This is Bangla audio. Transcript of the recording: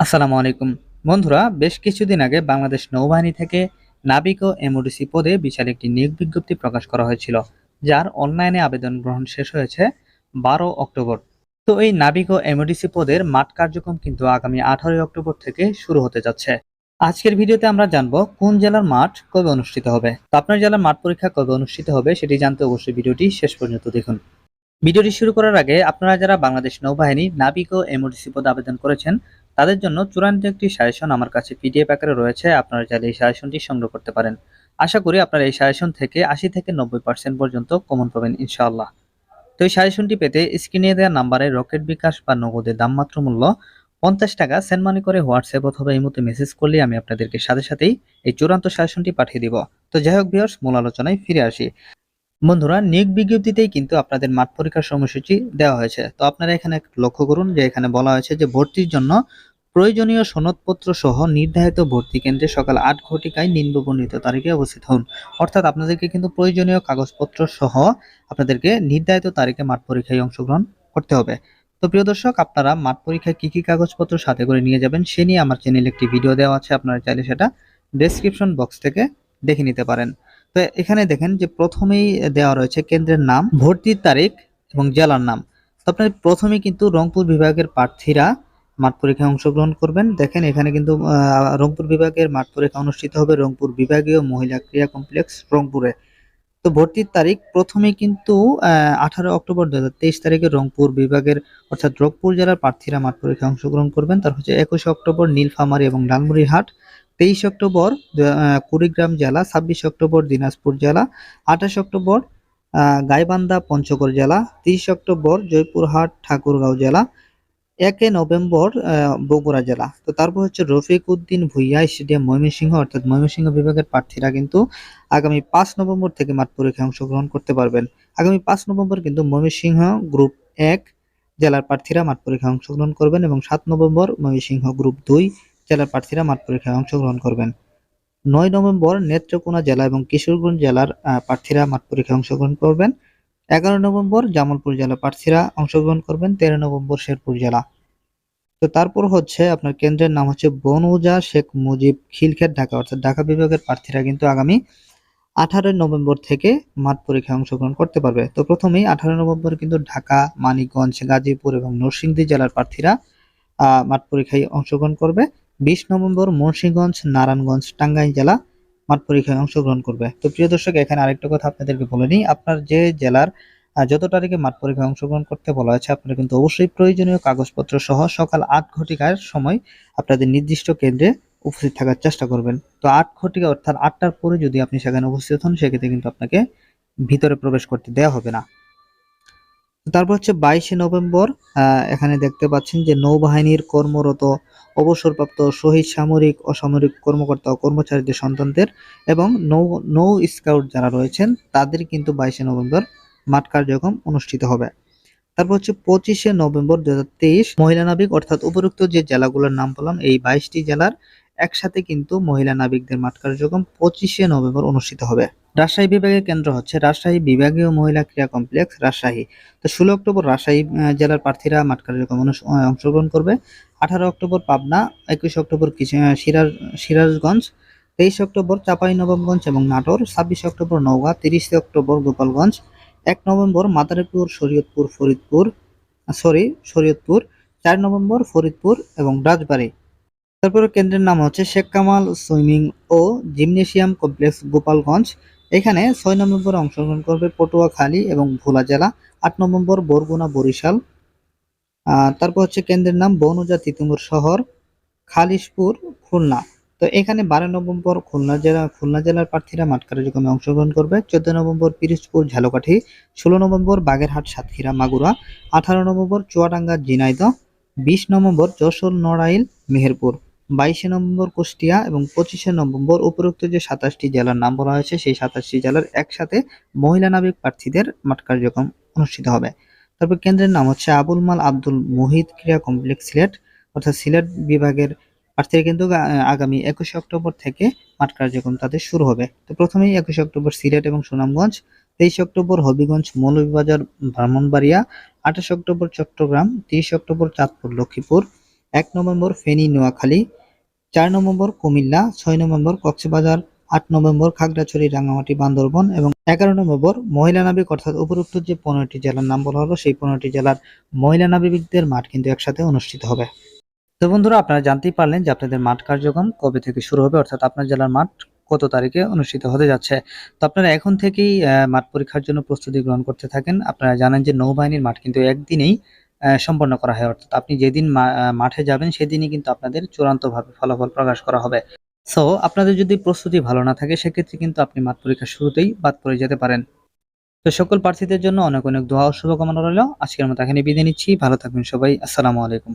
আসসালামু আলাইকুম। বন্ধুরা, বেশ কিছুদিন আগে বাংলাদেশ নৌবাহিনী থেকে নাবিক ও এমওডিসি পদে বিশাল একটি নিয়োগ বিজ্ঞপ্তি প্রকাশ করা হয়েছিল, যার অনলাইনে আবেদন গ্রহণ শেষ হয়েছে বারো অক্টোবর। তো এই নাবিক ও এমওডিসি পদের মাঠ কার্যক্রম কিন্তু আগামী আঠারোই অক্টোবর থেকে শুরু হতে যাচ্ছে। আজকের ভিডিওতে আমরা জানব কোন জেলার মাঠ কবে অনুষ্ঠিত হবে। তো আপনার জেলার মাঠ পরীক্ষা কবে অনুষ্ঠিত হবে সেটি জানতে অবশ্যই ভিডিওটি শেষ পর্যন্ত দেখুন। ভিডিওটি শুরু করার আগে আপনারা যারা বাংলাদেশ নৌবাহিনী, নাবিক ও এমওডিসি পদে আবেদন করেছেন তাদের জন্য চূড়ান্ত একটি সাজেশন আমার কাছে পিডিএফ আকারে রয়েছে, আপনারা চাইলে এই সাজেশনটি সংগ্রহ করতে পারেন। আশা করি আপনারা এই সাজেশন থেকে আশি থেকে নব্বই পার্সেন্ট পর্যন্ত কমন পাবেন, ইনশাআল্লাহ। তো এই সাজেশনটি পেতে স্ক্রিনে দেওয়া নাম্বারে রকেট বিকাশ বা নগদের দামমাত্র মূল্য পঞ্চাশ টাকা, সেন্ড মানি করে হোয়াটসঅ্যাপ অথবা এই মতো মেসেজ করলে আমি আপনাদেরকে সাথে সাথেই এই চূড়ান্ত সাজেশনটি পাঠিয়ে দিব। তো যাই হোক ভিউয়ার্স, মূল আলোচনায় ফিরে আসি। বন্ধুরা, নিয়োগ বিজ্ঞপ্তিতেই কিন্তু আপনাদের মাঠ পরীক্ষার সময়সূচি দেওয়া হয়েছে। তো আপনারা এখানে লক্ষ্য করুন যে এখানে বলা হয়েছে যে ভর্তির জন্য প্রয়োজনীয় সনদপত্র সহ নির্ধারিত ভর্তি কেন্দ্রে সকাল আট ঘটিকায় নিম্নবর্ণিত তারিখে উপস্থিত হন। অর্থাৎ আপনাদেরকে কিন্তু প্রয়োজনীয় কাগজপত্র সহ আপনাদেরকে নির্ধারিত তারিখে মাঠ পরীক্ষায় অংশগ্রহণ করতে হবে। তো প্রিয় দর্শক, আপনারা মাঠ পরীক্ষায় কী কী কাগজপত্র সাথে করে নিয়ে যাবেন সে নিয়ে আমার চ্যানেলে একটি ভিডিও দেওয়া আছে, আপনারা চাইলে সেটা ডেসক্রিপশন বক্স থেকে দেখে নিতে পারেন। তো এখানে দেখেন যে প্রথমেই দেওয়া রয়েছে কেন্দ্রের নাম, ভর্তির তারিখ এবং জেলার নাম। তো আপনার প্রথমে কিন্তু রংপুর বিভাগের প্রার্থীরা মাঠ পরীক্ষায় অংশগ্রহণ করবেন। দেখেন, এখানে কিন্তু রংপুর বিভাগের মাঠ পরীক্ষা অনুষ্ঠিত হবে রংপুর বিভাগীয় মহিলা ক্রীড়া কমপ্লেক্স রংপুরে। তো ভর্তির তারিখ প্রথমে কিন্তু আঠারো অক্টোবর দু হাজার তেইশ তারিখে রংপুর বিভাগের, অর্থাৎ রংপুর জেলার প্রার্থীরা মাঠ পরীক্ষায় অংশগ্রহণ করবেন। তার হচ্ছে একুশে অক্টোবর নীলফামারী এবং লালমনিরহাট, তেইশ অক্টোবর কুড়িগ্রাম জেলা, ছাব্বিশ অক্টোবর দিনাজপুর জেলা, আঠাশ অক্টোবর গাইবান্ধা পঞ্চগড় জেলা, তিরিশ অক্টোবর জয়পুরহাট ঠাকুরগাঁও জেলা একে নভেম্বর বগুড়া জেলা। তো তারপর হচ্ছে রফিক উদ্দিন ভুইয়া স্টেডিয়াম ময়মনসিংহ, অর্থাৎ ময়মনসিংহ বিভাগের প্রার্থীরা কিন্তু আগামী পাঁচ নভেম্বর থেকে মাঠ পরীক্ষায় অংশগ্রহণ করতে পারবেন। আগামী পাঁচ নভেম্বর কিন্তু ময়মনসিংহ গ্রুপ এক জেলার প্রার্থীরা মাঠ পরীক্ষায় অংশগ্রহণ করবেন এবং সাত নভেম্বর ময়মনসিংহ গ্রুপ দুই জেলার প্রার্থীরা মাঠ পরীক্ষায় অংশগ্রহণ করবেন। নয় নভেম্বর নেত্রকোনা জেলা এবং কিশোরগঞ্জ জেলার প্রার্থীরা মাঠ পরীক্ষায় অংশগ্রহণ করবেন। এগারো নভেম্বর জামালপুর জেলার প্রার্থীরা অংশগ্রহণ করবেন তেরো নভেম্বর শেরপুর জেলা। তো তারপর হচ্ছে আপনার কেন্দ্রের নাম হচ্ছে বনউজা শেখ মুজিব খিলক্ষেত ঢাকা, অর্থাৎ ঢাকা বিভাগের প্রার্থীরা কিন্তু আগামী আঠারোই নভেম্বর থেকে মাঠ পরীক্ষায় অংশগ্রহণ করতে পারবে। তো প্রথমেই আঠারো নভেম্বর কিন্তু ঢাকা, মানিকগঞ্জ, গাজীপুর এবং নরসিংদী জেলার প্রার্থীরা মাঠ পরীক্ষায় অংশগ্রহণ করবে। বিশ নভেম্বর মুন্সিগঞ্জ, নারায়ণগঞ্জ, টাঙ্গাইল জেলা মাঠ পরীক্ষায় অংশগ্রহণ করবে। তো প্রিয় দর্শক, এখানে আরেকটা কথা আপনাদেরকে বলে নিই। আপনার যে জেলার যত তারিখে মাঠ পরীক্ষায় অংশগ্রহণ করতে বলা হয়েছে, আপনারা কিন্তু অবশ্যই প্রয়োজনীয় কাগজপত্র সহ সকাল আট ঘটিকার সময় আপনাদের নির্দিষ্ট কেন্দ্রে উপস্থিত থাকার চেষ্টা করবেন। তো আট ঘটিকা, অর্থাৎ আটটার পরে যদি আপনি সেখানে উপস্থিত হন, সেক্ষেত্রে কিন্তু আপনাকে ভিতরে প্রবেশ করতে দেওয়া হবে না। তারপর হচ্ছে বাইশে নভেম্বর এখানে দেখতে পাচ্ছেন যে নৌবাহিনীর কর্মরত, অবসরপ্রাপ্ত, শহীদ সামরিক, অসামরিক কর্মকর্তা ও কর্মচারীদের সন্তানদের এবং নৌ নৌ স্কাউট যারা রয়েছেন, তাদের কিন্তু বাইশে নভেম্বর মাঠ কার্যক্রম অনুষ্ঠিত হবে। তারপর হচ্ছে পঁচিশে নভেম্বর দুহাজার তেইশ, মহিলা নাবিক অর্থাৎ উপরোক্ত যে জেলাগুলোর নাম বললাম, এই বাইশটি জেলার একসাথে কিন্তু মহিলা নাবিকদের মাঠ কার্যক্রম পঁচিশে নভেম্বর অনুষ্ঠিত হবে। রাজশাহী বিভাগের কেন্দ্র হচ্ছে রাজশাহী বিভাগীয় মহিলা ক্রীড়া কমপ্লেক্স রাজশাহী। তো ষোলো অক্টোবর রাজশাহী জেলার প্রার্থীরা মাঠ কার্যক্রম অনুস- আহ, অংশগ্রহণ করবে। আঠারো অক্টোবর পাবনা একুশ অক্টোবর সিরাজ সিরাজগঞ্জ তেইশ অক্টোবর চাঁপাইনবাবগঞ্জ এবং নাটোর ছাব্বিশ অক্টোবর নওগাঁ তিরিশে অক্টোবর গোপালগঞ্জ এক নভেম্বর মাদারীপুর শরীয়তপুর ফরিদপুর সরি শরীয়তপুর চার নভেম্বর ফরিদপুর এবং রাজবাড়ী। তারপরে কেন্দ্রের নাম হচ্ছে শেখ কামাল সুইমিং ও জিমনেশিয়াম কমপ্লেক্স গোপালগঞ্জ। এখানে ছয় নভেম্বর অংশগ্রহণ করবে পটুয়াখালী এবং ভোলা জেলা, আট নভেম্বর বরগুনা বরিশাল। তারপর হচ্ছে কেন্দ্রের নাম বনজা তিতুমুর শহর, খালিশপুর, খুলনা। তো এখানে বারো নভেম্বর খুলনা জেলা, খুলনা জেলার প্রার্থীরা মাঠ কার্যক্রমে অংশগ্রহণ করবে। চোদ্দ নভেম্বর পিরিজপুর ঝালকাঠি। ষোলো নভেম্বর বাগেরহাট, সাতক্ষীরা, মাগুরা। আঠারো নভেম্বর চুয়াডাঙ্গা, ঝিনাইদহ। বিশ নভেম্বর যশোর, নড়াইল, মেহেরপুর। বাইশে নভেম্বর কুষ্টিয়া এবং পঁচিশে নভেম্বর উপরোক্ত যে সাতাশটি জেলার নাম বলা হয়েছে, সেই সাতাশটি জেলার একসাথে মহিলা নাবিক প্রার্থীদের মাঠ কার্যক্রম অনুষ্ঠিত হবে। তারপর কেন্দ্রের নাম হচ্ছে আবুল মাল আব্দুল মুহিত ক্রীড়া কমপ্লেক্স সিলেট, অর্থাৎ সিলেট বিভাগের প্রার্থীরা কিন্তু আগামী একুশে অক্টোবর থেকে মাঠ কার্যক্রম তাদের শুরু হবে। তো প্রথমেই একুশে অক্টোবর সিলেট এবং সুনামগঞ্জ, তেইশে অক্টোবর হবিগঞ্জ মৌলভীবাজার ব্রাহ্মণবাড়িয়া, আঠাশে অক্টোবর চট্টগ্রাম, তিরিশে অক্টোবর চাঁদপুর লক্ষ্মীপুর, এক নভেম্বর ফেনী নোয়াখালী চার নভেম্বর কুমিল্লা, ছয় নভেম্বর কক্সবাজার, আট নভেম্বর খাগড়াছড়ি রাঙামাটি বান্দরবন এবং এগারো নভেম্বর মহিলা নাবিক অর্থাৎ উপরোক্ত যে পনেরোটি জেলার নাম বলা হলো, সেই পনেরোটি জেলার মহিলা নাবিকদের মাঠ কিন্তু একসাথে অনুষ্ঠিত হবে। তো বন্ধুরা, আপনারা জানতেই পারলেন যে আপনাদের মাঠ কার্যক্রম কবে থেকে শুরু হবে, অর্থাৎ আপনার জেলার মাঠ কত তারিখে অনুষ্ঠিত হতে যাচ্ছে। তো আপনারা এখন থেকেই মাঠ পরীক্ষার জন্য প্রস্তুতি গ্রহণ করতে থাকেন। আপনারা জানেন যে নৌবাহিনীর মাঠ কিন্তু একদিনেই সম্পন্ন করা হয়। অর্থাৎ আপনি যেদিন মাঠে যাবেন, সেদিনই কিন্তু আপনাদের চূড়ান্তভাবে ফলাফল প্রকাশ করা হবে। সো আপনাদের যদি প্রস্তুতি ভালো না থাকে, সেক্ষেত্রে কিন্তু আপনি মাঠ পরীক্ষার শুরুতেই বাদ পড়ে যেতে পারেন। তো সকল প্রার্থীদের জন্য অনেক অনেক দোয়া ও শুভকামনা রইল। আজকের মতো এখানে বিদায় নিচ্ছি। ভালো থাকবেন সবাই। আসসালামু আলাইকুম।